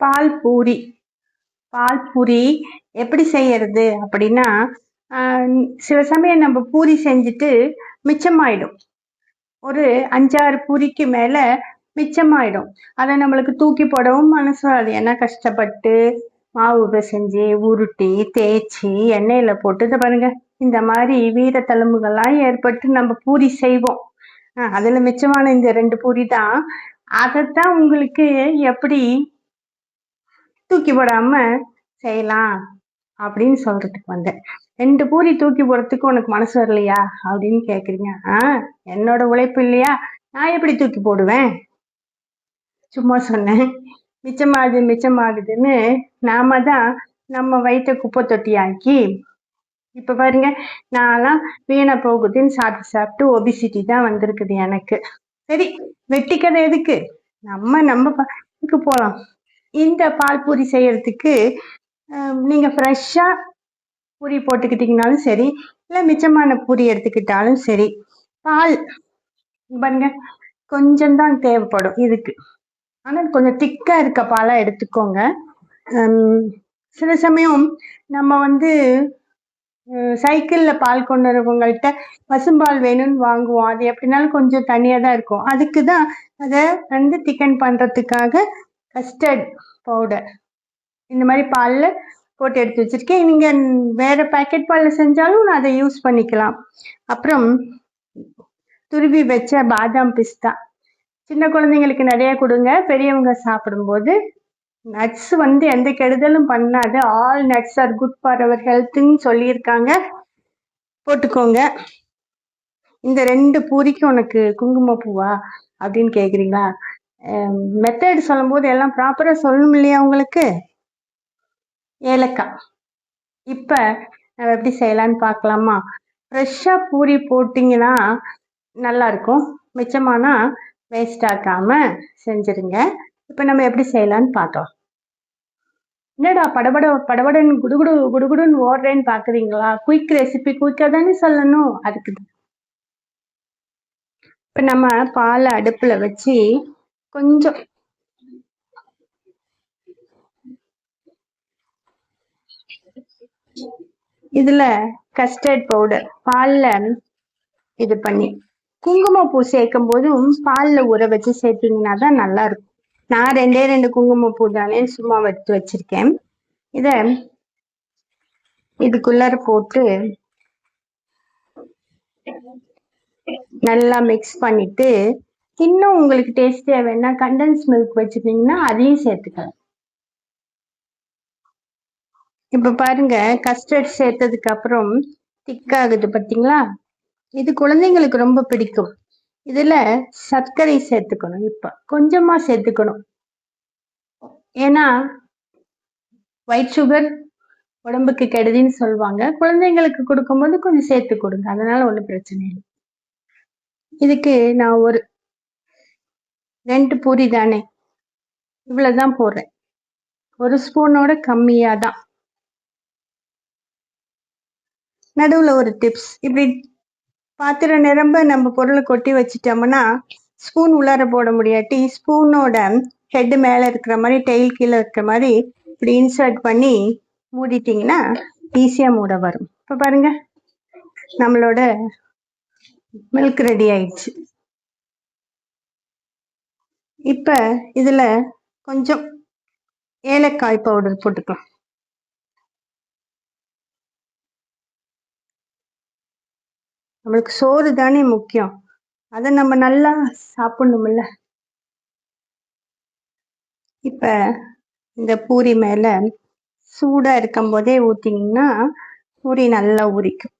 பால் பூரி. பால் பூரி எப்படி செய்யறது அப்படின்னா ஆஹ் சில சமயம் நம்ம பூரி செஞ்சுட்டு மிச்சமாயிடும். ஒரு அஞ்சாறு பூரிக்கு மேல மிச்சமாயிடும். அதை நம்மளுக்கு தூக்கி போடவும் மனசு வராது ஏன்னா கஷ்டப்பட்டு மாவு பிசைஞ்சு உருட்டி தேய்ச்சி எண்ணெயில போட்டு இதை பாருங்க இந்த மாதிரி வீர தழும்புகள்லாம் ஏற்பட்டு நம்ம பூரி செய்வோம். ஆஹ் அதுல மிச்சமான இந்த ரெண்டு பூரி தான். அதைத்தான் உங்களுக்கு எப்படி தூக்கி போடாம செய்யலாம் அப்படின்னு சொல்றதுக்கு வந்தேன். ரெண்டு பூரி தூக்கி போடுறதுக்கு உனக்கு மனசு வரலையா அப்படின்னு கேக்குறீங்க. ஆஹ் என்னோட உழைப்பு இல்லையா? நான் எப்படி தூக்கி போடுவேன்? சும்மா சொன்னேன். மிச்சமாகுது மிச்சமாகுதுன்னு நாம தான் நம்ம வயிற்ற குப்பை தொட்டி ஆக்கி இப்ப பாருங்க நான்லாம் வீணா போகுதுன்னு சாப்பிட்டு சாப்பிட்டு ஒபிசிட்டி தான் வந்திருக்குது எனக்கு. சரி வெட்டிக்கதை எதுக்கு? நம்ம நம்ம போலாம். இந்த பால் பூரி செய்யறதுக்கு நீங்கள் நீங்க ஃப்ரெஷ்ஷா பூரி போட்டுக்கிட்டீங்கனாலும் சரி இல்லை மிச்சமான பூரி எடுத்துக்கிட்டாலும் சரி பால் பாருங்க கொஞ்சம்தான் தேவைப்படும் இதுக்கு. ஆனால் கொஞ்சம் திக்கா இருக்க பாலா எடுத்துக்கோங்க. சில சமயம் நம்ம வந்து சைக்கிள்ல பால் கொண்டு வரவங்கள்ட்ட பசும்பால் வேணும்னு வாங்குவோம். அது எப்படினாலும் கொஞ்சம் தனியாக தான் இருக்கும். அதுக்கு தான் அதை வந்து திக்கன் பண்றதுக்காக கஸ்டர்ட் பவுடர் இந்த மாதிரி பாலில் போட்டு எடுத்து வச்சிருக்கேன். நீங்கள் வேறு பாக்கெட் பாலில் செஞ்சாலும் நான் அதை யூஸ் பண்ணிக்கலாம். அப்புறம் துருவி வச்ச பாதாம் பிஸ்தா. சின்ன குழந்தைங்களுக்கு நிறைய கொடுங்க. பெரியவங்க சாப்பிடும்போது நட்ஸ் வந்து எந்த கெடுதலும் பண்ணாது. All nuts are good for our ஹெல்த்துன்னு சொல்லியிருக்காங்க. போட்டுக்கோங்க. இந்த ரெண்டு பூரிக்கு உனக்கு குங்குமப்பூவா அப்படின்னு கேட்குறீங்களா மெத்தட் சொல்லும்போது எல்லாம் ப்ராப்பராக சொல்லணும் இல்லையா உங்களுக்கு? ஏலக்காய். இப்போ நம்ம எப்படி செய்யலாம்னு பார்க்கலாமா? ஃப்ரெஷ்ஷாக பூரி போட்டிங்கன்னா நல்லா இருக்கும் மிச்சமானா வேஸ்ட் ஆக்காம செஞ்சுருங்க. இப்போ நம்ம எப்படி செய்யலாம்னு பார்க்கலாம். என்னடா படபட படபடன்னு குடுகுடு குடுகுடுன்னு ஓடுறேன்னு பார்க்குறீங்களா? குயிக் ரெசிபி குயிக்காக தானே சொல்லணும். அதுக்கு இப்போ நம்ம பாலை அடுப்பில் வச்சு கொஞ்சம் இதுல கஸ்டர்ட் பவுடர் பால்ல இது பண்ணி குங்குமப்பூ சேர்க்கும் போதும் பால்ல ஊற வச்சு சேர்த்தீங்கன்னா தான் நல்லா இருக்கும் நான் ரெண்டே ரெண்டு குங்குமப்பூ தானே சும்மா எடுத்து வச்சிருக்கேன். இத இதுக்குள்ளார போட்டு நல்லா மிக்ஸ் பண்ணிட்டு இன்னும் உங்களுக்கு டேஸ்டியா வேணா கண்டென்ஸ் மில்க் வச்சுட்டீங்கன்னா அதையும் சேர்த்துக்கலாம். இப்ப பாருங்க கஸ்டர்ட் சேர்த்ததுக்கு அப்புறம் திக்காகுது பாத்தீங்களா? இது குழந்தைங்களுக்கு ரொம்ப பிடிக்கும். இதுல சர்க்கரை சேர்த்துக்கணும் இப்ப. கொஞ்சமா சேர்த்துக்கணும். ஏன்னா ஒயிட் சுகர் உடம்புக்கு கெடுதின்னு சொல்லுவாங்க. குழந்தைங்களுக்கு கொடுக்கும்போது கொஞ்சம் சேர்த்து கொடுங்க. அதனால ஒன்றும் பிரச்சனை இல்லை. இதுக்கு நான் ஒரு ரெண்டு பூரி தானே? இவ்வளோதான் போடுறேன். ஒரு ஸ்பூனோட கம்மியாக தான் நடுவில் ஒரு டிப்ஸ் இப்படி பாத்திரம் நிரம்ப நம்ம பொருளை கொட்டி வச்சிட்டோம்னா ஸ்பூன் உள்ளார போட முடியாட்டி ஸ்பூனோட ஹெட் மேலே இருக்கிற மாதிரி டெய்ல் கீழே இருக்கிற மாதிரி இப்படி இன்சர்ட் பண்ணி மூடிட்டிங்கன்னா ஈஸியாக மூட வரும். இப்போ பாருங்க நம்மளோட மில்க் ரெடி ஆயிடுச்சு. இப்ப இதுல கொஞ்சம் ஏலக்காய் பவுடர் போட்டுக்கலாம். நம்மளுக்கு சோறு தானே முக்கியம். அதை நம்ம நல்லா சாப்பிடணும்ல. இப்ப இந்த பூரி மேல சூடா இருக்கும் போதே ஊத்தினீங்கன்னா பூரி நல்லா ஊறிக்கும்.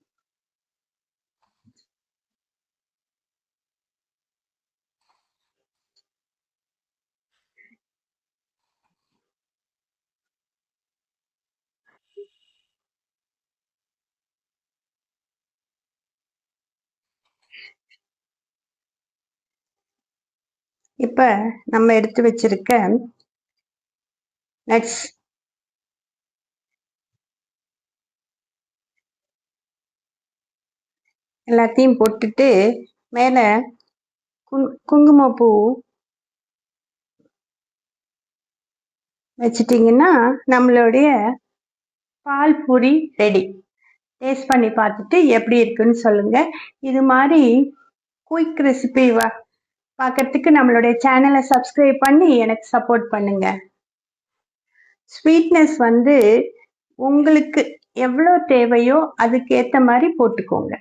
இப்ப நம்ம எடுத்து வச்சிருக்க நட்ஸ் எல்லாத்தையும் போட்டுட்டு மேலே குங் குங்குமப்பூ வச்சிட்டிங்கன்னா நம்மளுடைய பால் பூரி ரெடி டேஸ்ட் பண்ணி பார்த்துட்டு எப்படி இருக்குன்னு சொல்லுங்கள் இது மாதிரி குயிக் ரெசிபி வா பார்க்கறதுக்கு நம்மளுடைய சேனலை சப்ஸ்கிரைப் பண்ணி எனக்கு சப்போர்ட் பண்ணுங்க. ஸ்வீட்னஸ் வந்து உங்களுக்கு எவ்வளோ தேவையோ அதுக்கேற்ற மாதிரி போட்டுக்கோங்க.